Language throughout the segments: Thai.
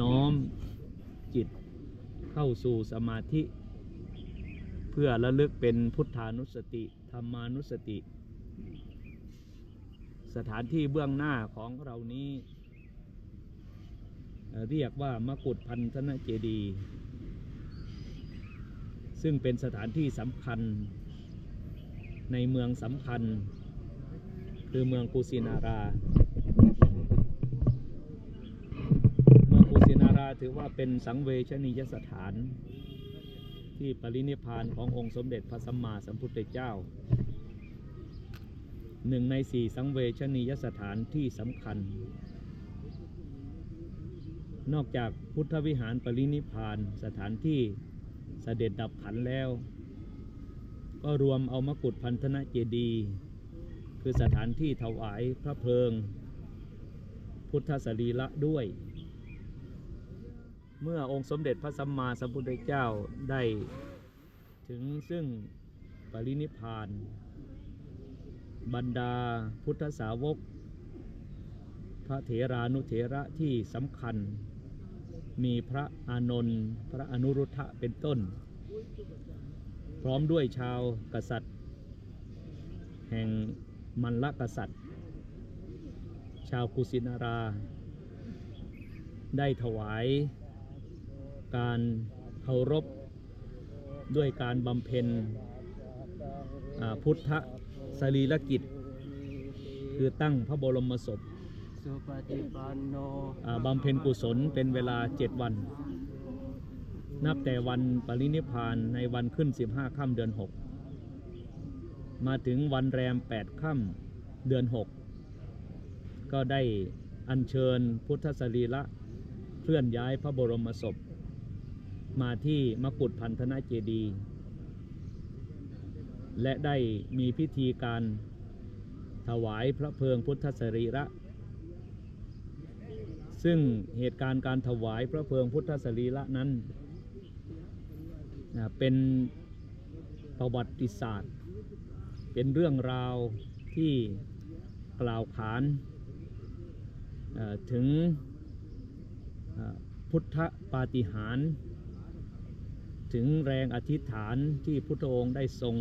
น้อมจิตเข้าสู่สมาธิ เพื่อระลึกเป็นพุทธานุสติธรรมานุสติ สถานที่เบื้องหน้าของเรานี้เอ่เรียกว่ามกุฏพันธนเจดีย์ซึ่งเป็นสถานที่สำคัญในเมืองสำคัญ คือเมืองกุสินารา เมืองกุสินารา ถือว่าเป็นสังเวชนียสถาน ที่ปรินิพานขององค์สมเด็จพระสัมมาสัมพุทธเจ้า หนึ่งในสี่สังเวชนียสถานที่สำคัญ นอกจากพุทธวิหารปรินิพานสถานที่เสด็จดับขันแล้ว ก็รวมเอามกุฏพันธนะเจดีย์คือสถานที่ถวายพระเพลิง พุทธสรีระด้วย เมื่อองค์สมเด็จพระสัมมาสัมพุทธเจ้าได้ถึงซึ่งปรินิพาน บรรดาพุทธสาวก พระเถรานุเถระที่สำคัญ มีพระอานนท์พระอนุรุทธะเป็นต้น พร้อมด้วยชาวกษัตริย์ แห่งมันลกษัตริย์ ชาวกุสินารา ได้ถวาย การเคารพด้วยการบำเพ็ญอ่าพุทธสรีรกิจ คือตั้งพระบรมศพสุปฏิปันโนอ่าบำเพ็ญกุศลเป็นเวลาเจ็ดวัน นับแต่วันปรินิพพานในวันขึ้น 15ค่ำเดือน 6 มาถึงวันแรม 8ค่ำเดือน 6 ก็ได้อัญเชิญพุทธสรีระเคลื่อนย้ายพระบรมศพ มาที่มกุฏพันธนเจดี และได้มีพิธีการถวายพระเพลิงพุทธสรีระ ซึ่งเหตุการณ์การถวายพระเพลิงพุทธสรีระนั้น เป็นประวัติศาสตร์ เป็นเรื่องราวที่กล่าวขานถึงพุทธปาฏิหาริย์ ถึงแรงอธิษฐานที่พุทธองค์ได้ทรง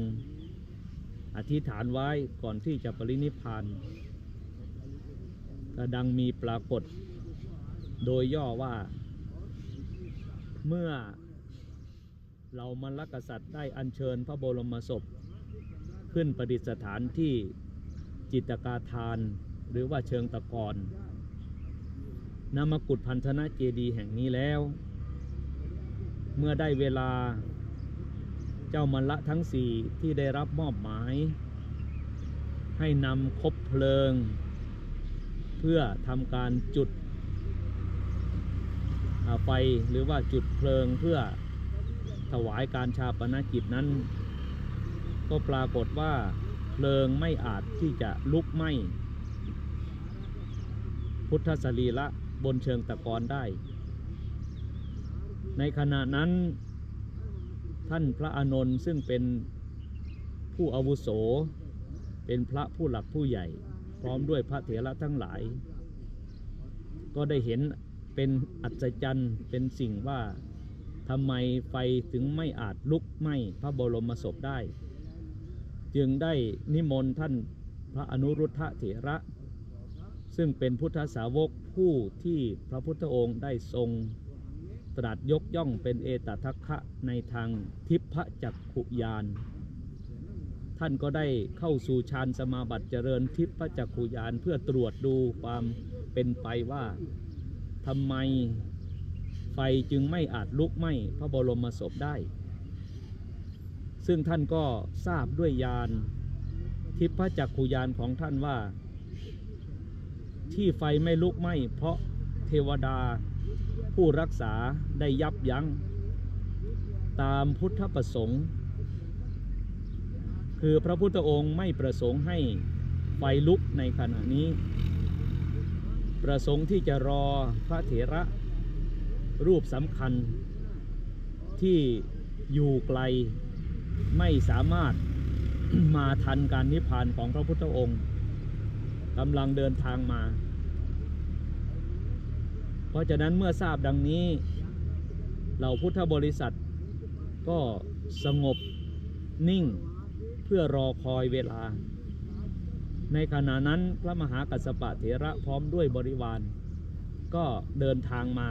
อธิษฐานไว้ก่อนที่จะปรินิพพานก็ดังมีปรากฏ โดยย่อว่า เมื่อเรามันลกษัตริย์ได้อัญเชิญพระบรมศพ ขึ้นประดิษฐานที่จิตกาทานหรือว่าเชิงตะกอนนามกุฏพันธนะเจดีย์แห่งนี้แล้ว เมื่อได้เวลา เจ้ามันละทั้งสี่ที่ได้รับมอบหมาย ให้นำคบเพลิง เพื่อทำการจุดไฟหรือว่าจุดเพลิงเพื่อถวายการชาปนกิจนั้น ก็ปรากฏว่าเพลิงไม่อาจที่จะลุกไหม้พุทธสรีระบนเชิงตะกอนได้ ในขณะนั้นท่านพระอานนท์ซึ่งเป็นผู้อาวุโส เป็นพระผู้หลักผู้ใหญ่ พร้อมด้วยพระเถระทั้งหลาย ก็ได้เห็นเป็นอัศจรรย์เป็นสิ่งว่าทำไมไฟถึงไม่อาจลุกไหม้พระบรมศพได้ จึงได้นิมนต์ท่านพระอนุรุทธะเถระ ซึ่งเป็นพุทธสาวกผู้ที่พระพุทธองค์ได้ทรง ตรัสยกย่องเป็นเอตทัคคะในทางทิพจักขุยาน ท่านก็ได้เข้าสู่ฌานสมาบัติเจริญทิพจักขุยานเพื่อตรวจดูความเป็นไปว่าทำไมไฟจึงไม่อาจลุกไหม้พระบรมศพได้ ซึ่งท่านก็ทราบด้วยญาณทิพจักขุยานของท่านว่า ที่ไฟไม่ลุกไหม้เพราะเทวดา ผู้รักษาได้ยับยั้งตามพุทธประสงค์ คือพระพุทธองค์ไม่ประสงค์ให้ไฟลุกในขณะนี้ ประสงค์ที่จะรอพระเถระรูปสำคัญ ที่อยู่ไกลไม่สามารถมาทันการนิพพานของพระพุทธองค์กำลังเดินทางมา เพราะฉะนั้นเมื่อทราบดังนี้เราพุทธบริษัทก็สงบนิ่งเพื่อรอคอยเวลา ในขณะนั้นพระมหากัสปะเถระพร้อมด้วยบริวาร ก็เดินทางมา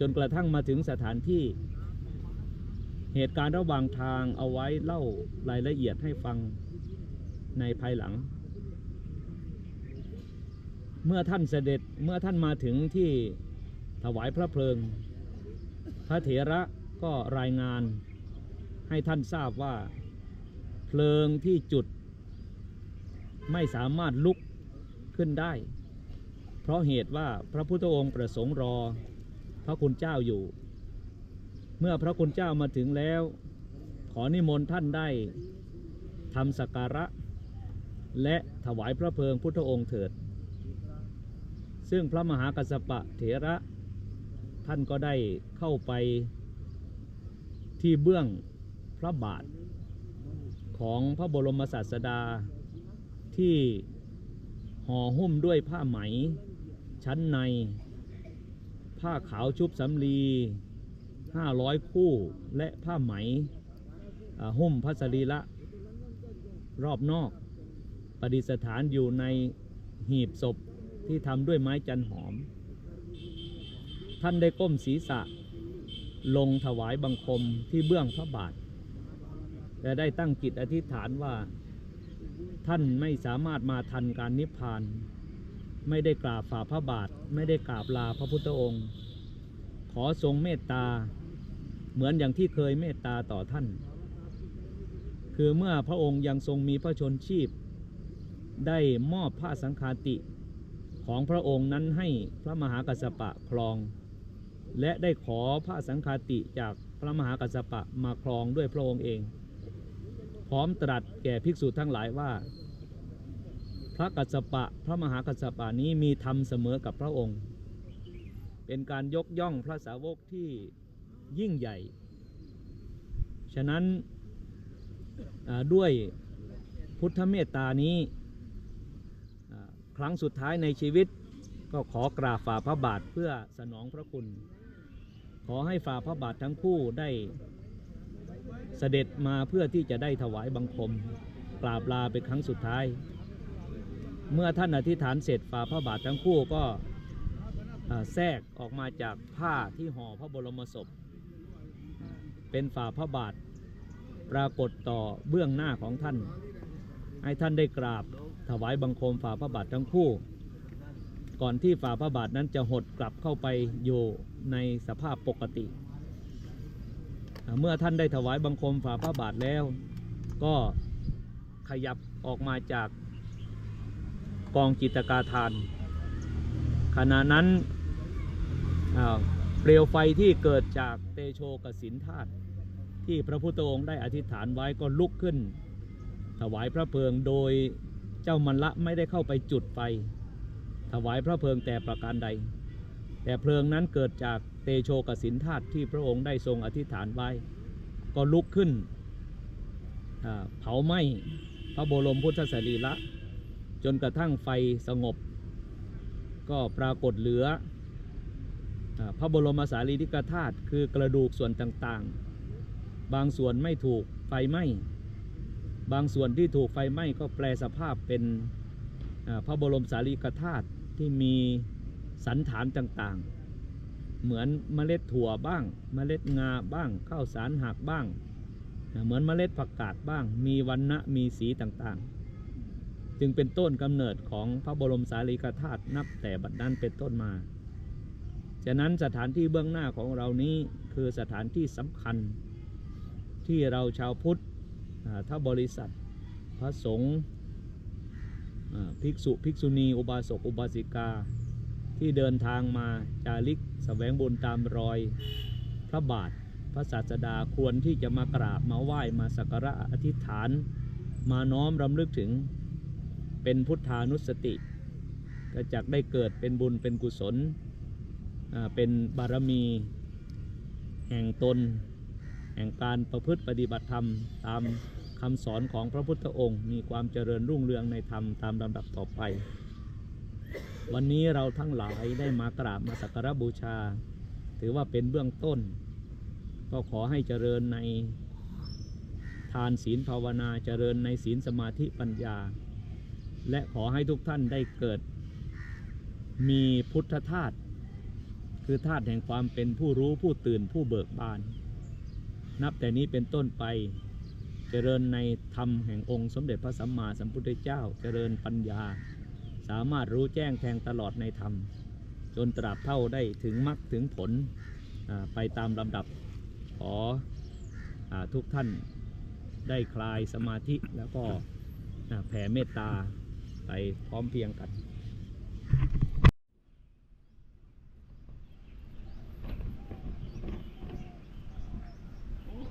จนกระทั่งมาถึงสถานที่ เหตุการณ์ระหว่างทางเอาไว้เล่ารายละเอียดให้ฟังในภายหลัง เมื่อท่านเสด็จเมื่อท่านมาถึงที่ถวายพระเพลิง พระเถระก็รายงานให้ท่านทราบว่า เพลิงที่จุด ไม่สามารถลุกขึ้นได้ เพราะเหตุว่าพระพุทธองค์ประสงค์รอ พระคุณเจ้าอยู่ เมื่อพระคุณเจ้ามาถึงแล้ว ขอนิมนต์ท่านได้ทำสักการะ และถวายพระเพลิงพุทธองค์เถิด ซึ่งพระมหากัสสปะเถระท่านก็ได้เข้าไปที่เบื้องพระบาทของพระบรมศาสดาที่ห่อหุ้มด้วยผ้าไหม ชั้นใน ผ้าขาวชุบสำลี500คู่และผ้าไหมหุ้มพระสรีละรอบนอกประดิษฐานอยู่ในหีบศพ ที่ทำด้วยไม้จันหอม ท่านได้ก้มศีรษะ ลงถวายบังคมที่เบื้องพระบาท และได้ตั้งจิตอธิษฐานว่า ท่านไม่สามารถมาทันการนิพพาน ไม่ได้กราบฝ่าพระบาท ไม่ได้กราบลาพระพุทธองค์ ขอทรงเมตตา เหมือนอย่างที่เคยเมตตาต่อท่าน คือเมื่อพระองค์ยังทรงมีพระชนชีพได้มอบผ้าสังฆาติ ของพระองค์นั้นให้พระมหากัสสปะครอง และได้ขอผ้าสังฆาติจากพระมหากัสสปะมาครองด้วยพระองค์เอง พร้อมตรัสแก่ภิกษุทั้งหลายว่า พระกัสสปะพระมหากัสสปะนี้มีธรรมเสมอกับพระองค์ เป็นการยกย่องพระสาวกที่ยิ่งใหญ่ ฉะนั้นด้วยพุทธเมตตานี้ ครั้งสุดท้ายในชีวิต ก็ขอกราบฝ่าพระบาทเพื่อสนองพระคุณ ขอให้ฝ่าพระบาททั้งคู่ได้เสด็จมาเพื่อที่จะได้ถวายบังคมกราบลาเป็นครั้งสุดท้าย เมื่อท่านอธิษฐานเสร็จฝ่าพระบาททั้งคู่ก็แทรกออกมาจากผ้าที่ห่อพระบรมศพ เป็นฝ่าพระบาทปรากฏต่อเบื้องหน้าของท่าน ให้ท่านได้กราบ ถวายบังคมฝ่าพระบาททั้งคู่ ก่อนที่ฝ่าพระบาทนั้นจะหดกลับเข้าไปอยู่ในสภาพปกติ เมื่อท่านได้ถวายบังคมฝ่าพระบาทแล้ว ก็ขยับออกมาจากกองจิตกาทาน ขณะนั้นเปลวไฟที่เกิดจากเตโชกสินธาตุที่พระพุทธองค์ได้อธิษฐานไว้ก็ลุกขึ้น ถวายพระเพลิงโดย จ้ามันละไม่ได้เข้าไปจุดไฟ ถวายพระเพลิงแต่ประการใด แต่เพลิงนั้นเกิดจากเตโชกสินธาตุที่พระองค์ได้ทรงอธิษฐานไว้ ก็ลุกขึ้นเผาไหม้พระบรมพุทธสรีระจนกระทั่งไฟสงบ ก็ปรากฏเหลือ พระบรมสารีริกธาตุคือกระดูกส่วนต่างๆ บางส่วนไม่ถูกไฟไหม้ บางส่วนที่ถูกไฟไหม้ก็แปลสภาพเป็นพระบรมสารีริกธาตุที่มีสันฐานต่างๆ เหมือนเมล็ดถั่วบ้าง เมล็ดงาบ้างข้าวสารหักบ้าง เหมือนเมล็ดผักกาดบ้าง มีวันณะมีสีต่างๆ จึงเป็นต้นกำเนิดของพระบรมสารีริกธาตุนับแต่บัดนั้นเป็นต้นมา ฉะนั้นสถานที่เบื้องหน้าของเรานี้คือสถานที่สำคัญที่เราชาวพุทธ ถ้าบริษัทพระสงฆ์ภิกษุภิกษุณี อุบาสก อุบาสิกา ที่เดินทางมาจาริกสแสวงบุญตามรอย พระบาทพระศาสดาควรที่จะมากราบมาไหว้มาสักการะอธิษฐาน มาน้อมรำลึกถึงเป็นพุทธานุสติ ก็จักได้เกิดเป็นบุญเป็นกุศลเป็นบารมี แห่งตน แห่งการประพฤติปฏิบัติธรรมตาม คำสอนของพระพุทธองค์ มีความเจริญรุ่งเรืองในธรรมตามลำดับต่อไป วันนี้เราทั้งหลายได้มากราบมาสักการบูชา ถือว่าเป็นเบื้องต้น ก็ขอให้เจริญในทานศีลภาวนาเจริญในศีลสมาธิปัญญา และขอให้ทุกท่านได้เกิด มีพุทธธาตุคือธาตุแห่งความเป็นผู้รู้ผู้ตื่นผู้เบิกบาน นับแต่นี้เป็นต้นไป เจริญในธรรมแห่งองค์สมเด็จพระสัมมาสัมพุทธเจ้า เจริญปัญญา สามารถรู้แจ้งแทงตลอดในธรรม จนตราบเท่าได้ถึงมรรคถึงผลไปตามลำดับขออทุกท่านได้คลายสมาธิแล้วก็แผ่เมตตาไปพร้อมเพียงกัน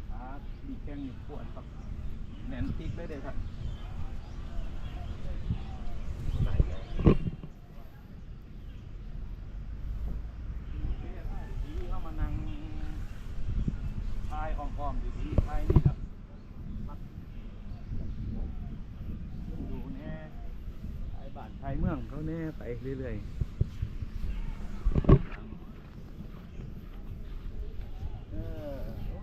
ครับมีแข้งปวดครับแหนน ติ๊กได้เลยครับเข้ามานั่งทายอ้อมๆอยู่ที่ทายนี่ครับดูแน่ทายบ้านทายเมืองเขาแน่ไปเรื่อยๆเออโอ้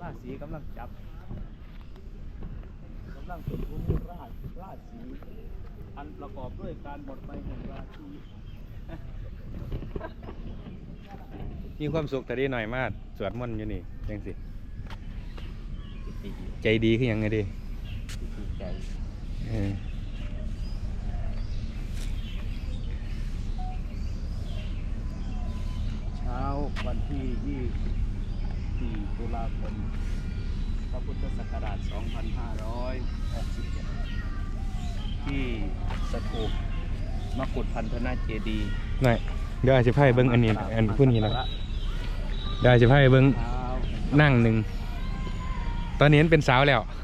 ราสีกำลังจับกำลังเป็นภูมิรา ชราชสีอันประกอบด้วยการหมดไปแห่งราชีมีความสุขแต่ดีหน่อยมากสวดมนต์อยู่นี่ยังสิ ใจดีขึ้นยังไงดีใจเออเช้าวันที่24ตุลาคมพระพุทธศัก สถูปมกุฏพันธนาเจดีย์หน่อยเดี๋ยวอาจจะไพ่เบิ้งอันนี้อันผู้นี้นะเดี๋ยวอาจจะไพ่เบิ้งเช้านั่งหนึ่งตอนนี้มันเป็นสาวแล้วเ